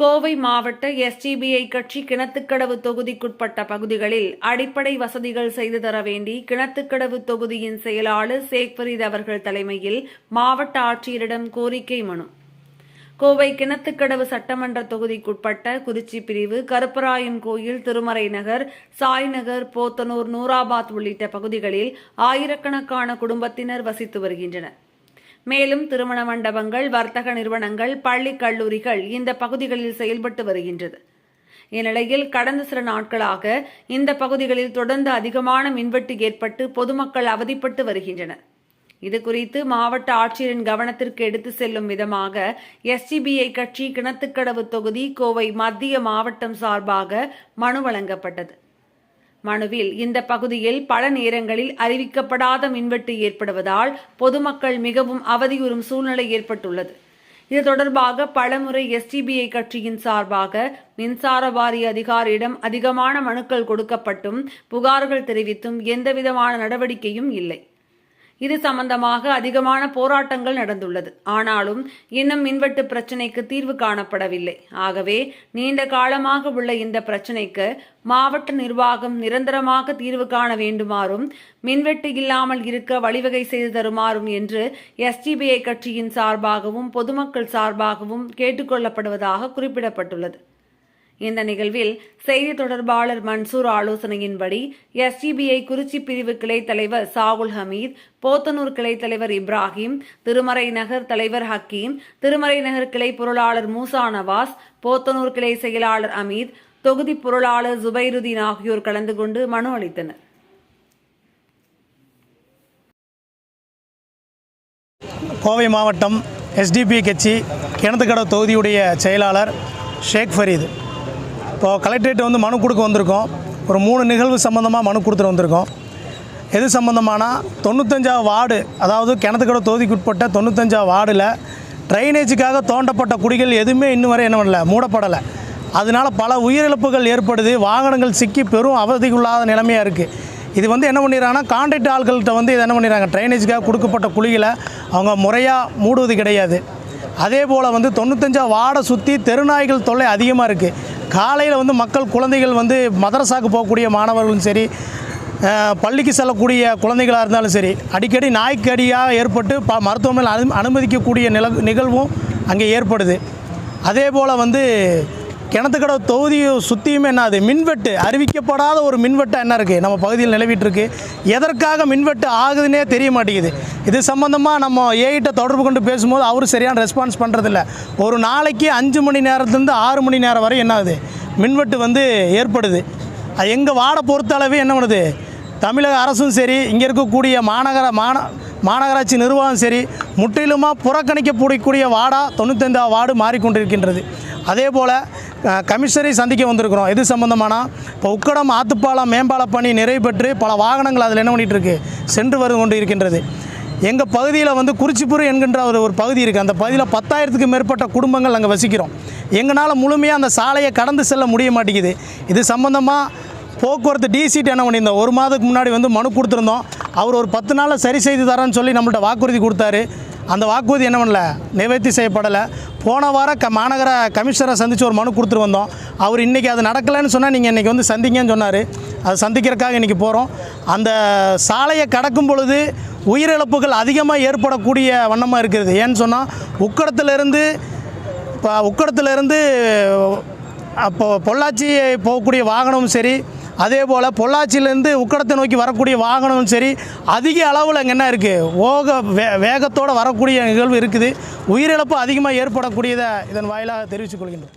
கோவை மாவட்ட எஸ்டிபிஐ கட்சி கிணத்துக்கடவு தொகுதிக்குட்பட்ட பகுதிகளில் அடிப்படை வசதிகள் செய்து தர வேண்டி கிணத்துக்கடவு தொகுதியின் செயலாளர் சேக் ஃபரீத் அவர்கள் தலைமையில் மாவட்ட ஆட்சியரிடம் கோரிக்கை மனு. கோவை கிணத்துக்கடவு சட்டமன்ற தொகுதிக்குட்பட்ட குறிச்சி பிரிவு கருப்பராயன் கோயில் திருமறை நகர் சாய்நகர் போத்தனூர் நூராபாத் உள்ளிட்ட பகுதிகளில் ஆயிரக்கணக்கான குடும்பத்தினர் வசித்து வருகின்றனர். மேலும் திருமண மண்டபங்கள் வர்த்தக நிறுவனங்கள் பள்ளி கல்லூரிகள் இந்த பகுதிகளில் செயல்பட்டு வருகின்றது. இந்நிலையில் கடந்த சில நாட்களாக இந்த பகுதிகளில் தொடர்ந்து அதிகமான மின்வெட்டு ஏற்பட்டு பொதுமக்கள் அவதிப்பட்டு வருகின்றனர். இது குறித்து மாவட்ட ஆட்சியரின் கவனத்திற்கு எடுத்து செல்லும் விதமாக எஸ்டிபிஐ கட்சி கிணத்துக்கடவு தொகுதி கோவை மத்திய மாவட்டம் சார்பாக மனு வழங்கப்பட்டது. மனுவில் இந்த பகுதியில் பல நேரங்களில் அறிவிக்கப்படாத மின்வெட்டு ஏற்படுவதால் பொதுமக்கள் மிகவும் அவதியுறும் சூழ்நிலை ஏற்பட்டுள்ளது. இது தொடர்பாக பலமுறை எஸ்டிபிஐ கட்சியின் சார்பாக மின்சார வாரிய அதிகாரியிடம் அதிகமான மனுக்கள் கொடுக்கப்பட்டும் புகார்கள் தெரிவித்தும் எந்தவிதமான நடவடிக்கையும் இல்லை. இது சம்பந்தமாக அதிகமான போராட்டங்கள் நடந்துள்ளது. ஆனாலும் இன்னும் மின்வெட்டு பிரச்சினைக்கு தீர்வு காணப்படவில்லை. ஆகவே நீண்ட காலமாக உள்ள இந்த பிரச்சினைக்கு மாவட்ட நிர்வாகம் நிரந்தரமாக தீர்வு காண வேண்டுமாறும் மின்வெட்டு இல்லாமல் இருக்க வழிவகை செய்து தருமாறும் என்று எஸ்டிபிஐ கட்சியின் சார்பாகவும் பொதுமக்கள் சார்பாகவும் கேட்டுக்கொள்ளப்படுவதாக குறிப்பிடப்பட்டுள்ளது. இந்த நிகழ்வில் செய்தி தொடர்பாளர் மன்சூர் ஆலோசனையின்படி எஸ்டிபிஐ குறிச்சி பிரிவு கிளை தலைவர் சாகுல் ஹமீத் போத்தனூர் கிளை தலைவர் இப்ராஹிம் திருமறை நகர் தலைவர் ஹக்கீம் திருமறை நகர் கிளை பொருளாளர் மூசா நவாஸ் போத்தனூர் கிளை செயலாளர் அமீத் தொகுதி பொருளாளர் ஜுபைருதீன் ஆகியோர் கலந்து கொண்டு மனு அளித்தனர். கோவை மாவட்டம் எஸ்டிபி கட்சி கிணத்துக்கடவு தொகுதியுடைய செயலாளர் ஷேக் ஃபரீது. இப்போது கலெக்டரேட் வந்து மனு கொடுக்க வந்திருக்கோம். ஒரு மூணு நிகழ்வு சம்மந்தமாக மனு கொடுத்துட்டு வந்திருக்கோம். எது சம்மந்தமானா தொண்ணூத்தஞ்சாவது வார்டு அதாவது கிணத்துக்கடை தொகுதிக்குட்பட்ட தொண்ணூத்தஞ்சாவது வார்டில் ட்ரைனேஜுக்காக தோண்டப்பட்ட குடிகள் எதுவுமே இன்னும் வரை என்ன பண்ணல மூடப்படலை. அதனால பல உயிரிழப்புகள் ஏற்படுது வாகனங்கள் சிக்கி பெரும் அவதிக்குள்ளாத நிலைமையாக இருக்குது இது வந்து என்ன பண்ணிடுறாங்கன்னா கான்ட்ராக்ட் ஆட்கள்கிட்ட வந்து இது என்ன பண்ணிடுறாங்க ட்ரைனேஜுக்காக கொடுக்கப்பட்ட குழிகளை அவங்க முறையாக மூடுவது கிடையாது. அதே போல் வந்து தொண்ணூத்தஞ்சாவது வார்டை சுற்றி தெருநாய்கள் தொல்லை அதிகமாக இருக்குது காலையில் வந்து மக்கள் குழந்தைகள் வந்து மதரசாக்கு போகக்கூடிய மாணவர்களும் சரி பள்ளிக்கு செல்லக்கூடிய குழந்தைகளாக இருந்தாலும் சரி அடிக்கடி நாய்க்கடியாக ஏற்பட்டு ப மருத்துவமனையில் அனு அனுமதிக்கக்கூடிய நில நிகழ்வும் அங்கே ஏற்படுது. அதே போல் வந்து கிணத்துக்கடை தொகுதியை சுற்றியுமே என்னது? மின்வெட்டு. அறிவிக்கப்படாத ஒரு மின்வெட்டு என்ன இருக்குது நம்ம பகுதியில் நிலவிட்டுருக்கு. எதற்காக மின்வெட்டு ஆகுதுன்னே தெரிய மாட்டேங்குது. இது சம்மந்தமாக நம்ம ஏகிட்ட தொடர்பு கொண்டு பேசும்போது அவர் சரியான ரெஸ்பான்ஸ் பண்ணுறதில்ல ஒரு நாளைக்கு அஞ்சு மணி நேரத்துலேருந்து ஆறு மணி நேரம் வரை என்ன ஆகுது? மின்வெட்டு வந்து ஏற்படுது. அது எங்கள் வார்டை பொறுத்தளவு என்ன பண்ணுது? தமிழக அரசும் சரி இங்கே இருக்கக்கூடிய மாநகர மாந மாநகராட்சி நிர்வாகம் சரி முற்றிலுமாக புறக்கணிக்கப்படக்கூடிய வார்டாக தொண்ணூத்தைந்தாவது வார்டு மாறிக்கொண்டிருக்கின்றது. அதே போல் கமிஷனரை சந்திக்க வந்திருக்கிறோம். எது சம்பந்தமானா இப்போ உக்கடம் ஆத்துப்பாலம் மேம்பால பணி நிறைவு பெற்று பல வாகனங்கள் அதில் என்ன பண்ணிகிட்டு இருக்கு? சென்று வந்து கொண்டு இருக்கின்றது எங்கள் பகுதியில் வந்து குறிச்சிப்புறு என்கின்ற ஒரு ஒரு பகுதி இருக்குது அந்த பகுதியில் பத்தாயிரத்துக்கு மேற்பட்ட குடும்பங்கள் அங்கே வசிக்கிறோம். எங்களால் முழுமையாக அந்த சாலையை கடந்து செல்ல முடிய மாட்டேங்குது. இது சம்மந்தமாக போக்குவரத்து டிசிட்டு என்ன பண்ணியிருந்தோம்? ஒரு மாதத்துக்கு முன்னாடி வந்து மனு கொடுத்துருந்தோம். அவர் ஒரு பத்து நாளில் சரி செய்து தரேன்னு சொல்லி நம்மள்ட்ட வாக்குறுதி கொடுத்தாரு. அந்த வாக்குறுதி என்ன பண்ணல? நிவர்த்தி செய்யப்படலை. போன வாரம் க மாநகர கமிஷனரை சந்தித்து ஒரு மனு கொடுத்துட்டு வந்தோம். அவர் இன்றைக்கி அது நடக்கலைன்னு சொன்னால் நீங்கள் இன்றைக்கி வந்து சந்திங்கன்னு சொன்னார். அது சந்திக்கிறதுக்காக இன்றைக்கி போகிறோம் அந்த சாலையை கடக்கும் பொழுது உயிரிழப்புகள் அதிகமாக ஏற்படக்கூடிய வண்ணமாக இருக்கிறது. ஏன்னு சொன்னால் உக்கடத்துலேருந்து இப்போ உக்கடத்துலேருந்து அப்போ பொள்ளாச்சி போகக்கூடிய வாகனமும் சரி அதே போல் பொள்ளாச்சியிலேருந்து உக்கடத்தை நோக்கி வரக்கூடிய வாகனமும் சரி அதிக அளவில் அங்கே என்ன இருக்குது ஓக வே வேகத்தோடு வரக்கூடிய நிகழ்வு இருக்குது. உயிரிழப்பு அதிகமாக ஏற்படக்கூடியதை இதன் வாயிலாக தெரிவித்துக் கொள்கின்றோம்.